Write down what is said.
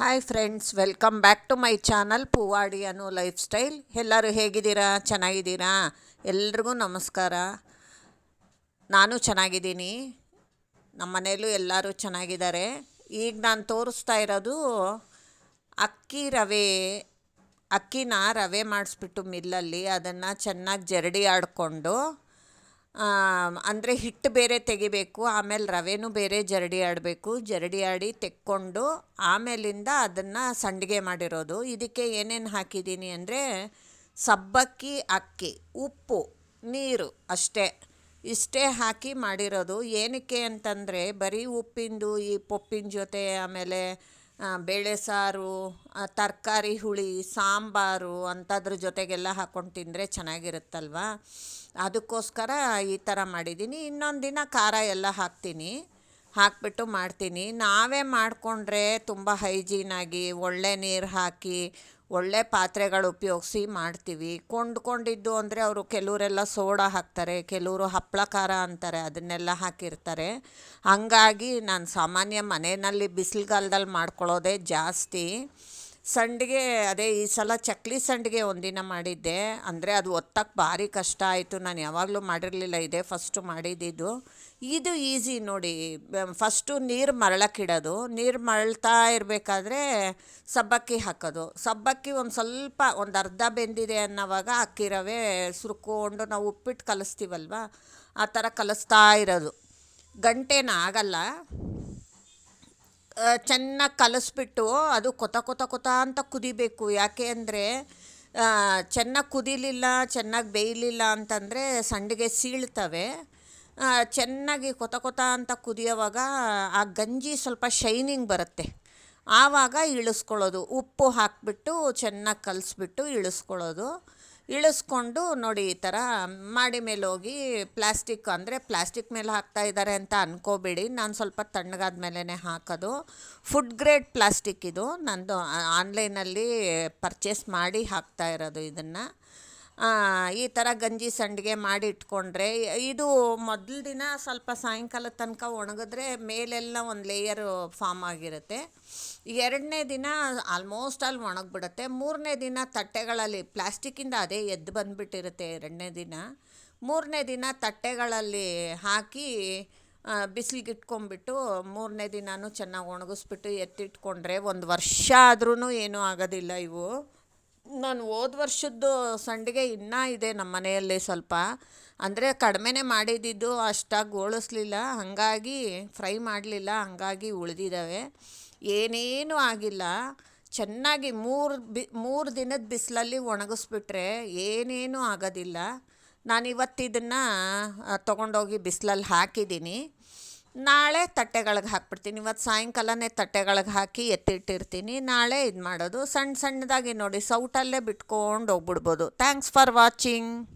Hi friends welcome back to my channel ಪೂವಾಡಿ ಅನ್ನೋ life style ಎಲ್ಲರೂ ಹೇಗಿದ್ದೀರಾ? ಚೆನ್ನಾಗಿದ್ದೀರಾ? ಎಲ್ರಿಗೂ ನಮಸ್ಕಾರ. ನಾನು ಚೆನ್ನಾಗಿದ್ದೀನಿ. ನಮ್ಮ ಮನೆಯಲ್ಲೂ ಎಲ್ಲರೂ ಚೆನ್ನಾಗಿದ್ದಾರೆ. ಈಗ ನಾನು ತೋರಿಸ್ತಾ ಇರೋದು ಅಕ್ಕಿ ರವೆ, ಅಕ್ಕಿನ ರವೆ ಮಾಡಿಸ್ಬಿಟ್ಟು ಮಿಲ್ಲಲ್ಲಿ ಅದನ್ನು ಚೆನ್ನಾಗಿ ಜರಡಿ ಆಡಿಕೊಂಡು ಅಂದರೆ ಹಿಟ್ಟು ಬೇರೆ ತೆಗಿಬೇಕು, ಆಮೇಲೆ ರವೆನೂ ಬೇರೆ ಜರಡಿ ಆಡಬೇಕು, ಜರಡಿ ಆಡಿ ತೆಕ್ಕೊಂಡು ಆಮೇಲಿಂದ ಅದನ್ನು ಸಂಡಿಗೆ ಮಾಡಿರೋದು. ಇದಕ್ಕೆ ಏನೇನು ಹಾಕಿದ್ದೀನಿ ಅಂದರೆ ಸಬ್ಬಕ್ಕಿ, ಅಕ್ಕಿ, ಉಪ್ಪು, ನೀರು ಅಷ್ಟೇ. ಇಷ್ಟೇ ಹಾಕಿ ಮಾಡಿರೋದು. ಏನಕ್ಕೆ ಅಂತಂದರೆ ಬರೀ ಉಪ್ಪಿಂದು ಈ ಪೊಪ್ಪಿನ ಜೊತೆ ಆಮೇಲೆ ಬೇಳೆ ಸಾರು ತರಕಾರಿ ಹುಳಿ, ಸಾಂಬಾರು ಅಂಥದ್ರ ಜೊತೆಗೆಲ್ಲ ಹಾಕ್ಕೊಂಡು ತಿಂದರೆ ಚೆನ್ನಾಗಿರುತ್ತಲ್ವ? ಅದಕ್ಕೋಸ್ಕರ ಈ ಥರ ಮಾಡಿದ್ದೀನಿ. ಇನ್ನೊಂದು ದಿನ ಖಾರ ಎಲ್ಲ ಹಾಕ್ತೀನಿ. ಹಾಕಿಬಿಟ್ಟು ಮಾಡ್ತೀನಿ. ನಾವೇ ಮಾಡಿಕೊಂಡ್ರೆ ತುಂಬ ಹೈಜೀನಾಗಿ ಒಳ್ಳೆ ನೀರು ಹಾಕಿ ಒಳ್ಳೆ ಪಾತ್ರೆಗಳು ಉಪಯೋಗಿಸಿ ಮಾಡ್ತೀವಿ. ಕೊಂಡ್ಕೊಂಡಿದ್ದು ಅಂದರೆ ಅವರು ಕೆಲವರೆಲ್ಲ ಸೋಡಾ ಹಾಕ್ತಾರೆ, ಕೆಲವರು ಹಪ್ಪಳ ಖಾರ ಅಂತಾರೆ, ಅದನ್ನೆಲ್ಲ ಹಾಕಿರ್ತಾರೆ. ಹಂಗಾಗಿ ನಾನು ಸಾಮಾನ್ಯ ಮನೆಯಲ್ಲಿ ಬಿಸಿಲುಗಾಲ್ದಲ್ಲಿ ಮಾಡ್ಕೊಳ್ಳೋದೇ ಜಾಸ್ತಿ. ಸಂಡಿಗೆ, ಅದೇ ಈ ಸಲ ಚಕ್ಲಿ ಸಂಡಿಗೆ ಒಂದಿನ ಮಾಡಿದ್ದೆ. ಅಂದರೆ ಅದು ಒತ್ತಕ್ಕೆ ಭಾರಿ ಕಷ್ಟ ಆಯಿತು. ನಾನು ಯಾವಾಗಲೂ ಮಾಡಿರಲಿಲ್ಲ ಇದೇ ಫಸ್ಟು ಮಾಡಿದ್ದಿದ್ದು. ಇದು ಈಸಿ ನೋಡಿ. ಫಸ್ಟು ನೀರು ಮರಳಕ್ಕಿಡೋದು. ನೀರು ಮರಳ್ತಾ ಇರಬೇಕಾದ್ರೆ ಸಬ್ಬಕ್ಕಿ ಹಾಕೋದು. ಸಬ್ಬಕ್ಕಿ ಒಂದು ಸ್ವಲ್ಪ, ಒಂದು ಅರ್ಧ ಬೆಂದಿದೆ ಅನ್ನೋವಾಗ ಅಕ್ಕಿ ರವೆ ಸುರ್ಕೊಂಡು ನಾವು ಉಪ್ಪಿಟ್ಟು ಕಲಿಸ್ತೀವಲ್ವ? ಆ ಥರ ಕಲಿಸ್ತಾ ಇರೋದು. ಗಂಟೆನ ಆಗಲ್ಲ. ಚೆನ್ನಾಗಿ ಕಲಸಿಬಿಟ್ಟು ಅದು ಕೊತ ಕೊತ ಕೊತ ಅಂತ ಕುದಿಬೇಕು. ಯಾಕೆ ಅಂದರೆ ಚೆನ್ನಾಗಿ ಕುದಿಲಿಲ್ಲ, ಚೆನ್ನಾಗಿ ಬೇಯಲಿಲ್ಲ ಅಂತಂದರೆ ಸಂಡಿಗೆ ಸೀಳ್ತವೆ. ಚೆನ್ನಾಗಿ ಕೊತ ಕೊತ ಅಂತ ಕುದಿಯೋವಾಗ ಆ ಗಂಜಿ ಸ್ವಲ್ಪ ಶೈನಿಂಗ್ ಬರುತ್ತೆ. ಆವಾಗ ಇಳಿಸ್ಕೊಳ್ಳೋದು. ಉಪ್ಪು ಹಾಕಿಬಿಟ್ಟು ಚೆನ್ನಾಗಿ ಕಲಿಸ್ಬಿಟ್ಟು ಇಳಿಸ್ಕೊಳ್ಳೋದು. ಇಳಿಸ್ಕೊಂಡು ನೋಡಿ ಈ ಥರ ಮಾಡಿ ಮೇಲೆ ಹೋಗಿ ಪ್ಲಾಸ್ಟಿಕ್ ಅಂದರೆ ಪ್ಲಾಸ್ಟಿಕ್ ಮೇಲೆ ಹಾಕ್ತಾ ಇದ್ದಾರೆ ಅಂತ ಅನ್ಕೋಬೇಡಿ. ನಾನು ಸ್ವಲ್ಪ ತಣ್ಣಗಾದ ಮೇಲೇ ಹಾಕೋದು. ಫುಡ್ ಗ್ರೇಡ್ ಪ್ಲಾಸ್ಟಿಕ್ ಇದು. ನಂದು ಆನ್ಲೈನಲ್ಲಿ ಪರ್ಚೇಸ್ ಮಾಡಿ ಹಾಕ್ತಾ ಇರೋದು ಇದನ್ನು. ಈ ಥರ ಗಂಜಿ ಸಂಡಿಗೆ ಮಾಡಿ ಇಟ್ಕೊಂಡ್ರೆ ಇದು ಮೊದಲ ದಿನ ಸ್ವಲ್ಪ ಸಾಯಂಕಾಲದ ತನಕ ಒಣಗಿದ್ರೆ ಮೇಲೆಲ್ಲ ಒಂದು ಲೇಯರು ಫಾರ್ಮ್ ಆಗಿರುತ್ತೆ. ಎರಡನೇ ದಿನ ಆಲ್ಮೋಸ್ಟ್ ಅಲ್ಲಿ ಒಣಗಿಬಿಡುತ್ತೆ. ಮೂರನೇ ದಿನ ತಟ್ಟೆಗಳಲ್ಲಿ, ಪ್ಲಾಸ್ಟಿಕ್ಕಿಂದ ಅದೇ ಎದ್ದು ಬಂದುಬಿಟ್ಟಿರುತ್ತೆ ಎರಡನೇ ದಿನ. ಮೂರನೇ ದಿನ ತಟ್ಟೆಗಳಲ್ಲಿ ಹಾಕಿ ಬಿಸಿಲಿಗೆ ಇಟ್ಕೊಂಬಿಟ್ಟು ಮೂರನೇ ದಿನವೂ ಚೆನ್ನಾಗಿ ಒಣಗಿಸ್ಬಿಟ್ಟು ಎತ್ತಿಟ್ಕೊಂಡ್ರೆ ಒಂದು ವರ್ಷ ಆದ್ರೂ ಏನೂ ಆಗೋದಿಲ್ಲ ಇವು. ನಾನು ಹೋದ ವರ್ಷದ್ದು ಸಂಡಿಗೆ ಇನ್ನೂ ಇದೆ ನಮ್ಮ ಮನೆಯಲ್ಲಿ ಸ್ವಲ್ಪ. ಅಂದರೆ ಕಡಿಮೆನೇ ಮಾಡಿದ್ದಿದ್ದು ಅಷ್ಟಾಗಿ ಗೋಳಿಸ್ಲಿಲ್ಲ ಹಾಗಾಗಿ ಫ್ರೈ ಮಾಡಲಿಲ್ಲ. ಹಾಗಾಗಿ ಉಳಿದಿದ್ದಾವೆ ಏನೇನೂ ಆಗಿಲ್ಲ. ಚೆನ್ನಾಗಿ ಮೂರು ಬಿ, ಮೂರು ದಿನದ ಬಿಸಿಲಲ್ಲಿ ಒಣಗಿಸ್ಬಿಟ್ರೆ ಏನೇನೂ ಆಗೋದಿಲ್ಲ. ನಾನು ಇವತ್ತು ಇದನ್ನು ತೊಗೊಂಡೋಗಿ ಬಿಸಿಲಲ್ಲಿ ಹಾಕಿದ್ದೀನಿ. ನಾಳೆ ತಟ್ಟೆಗಳಿಗೆ ಹಾಕ್ಬಿಡ್ತೀನಿ. ಇವತ್ತು ಸಾಯಂಕಾಲನೇ ತಟ್ಟೆಗಳಿಗೆ ಹಾಕಿ ಎತ್ತಿಟ್ಟಿರ್ತೀನಿ. ನಾಳೆ ಇದು ಮಾಡೋದು ಸಣ್ಣ ಸಣ್ಣದಾಗಿ ನೋಡಿ ಸೌಟಲ್ಲೇ ಬಿಟ್ಕೊಂಡು ಹೋಗ್ಬಿಡ್ಬೋದು. Thanks for watching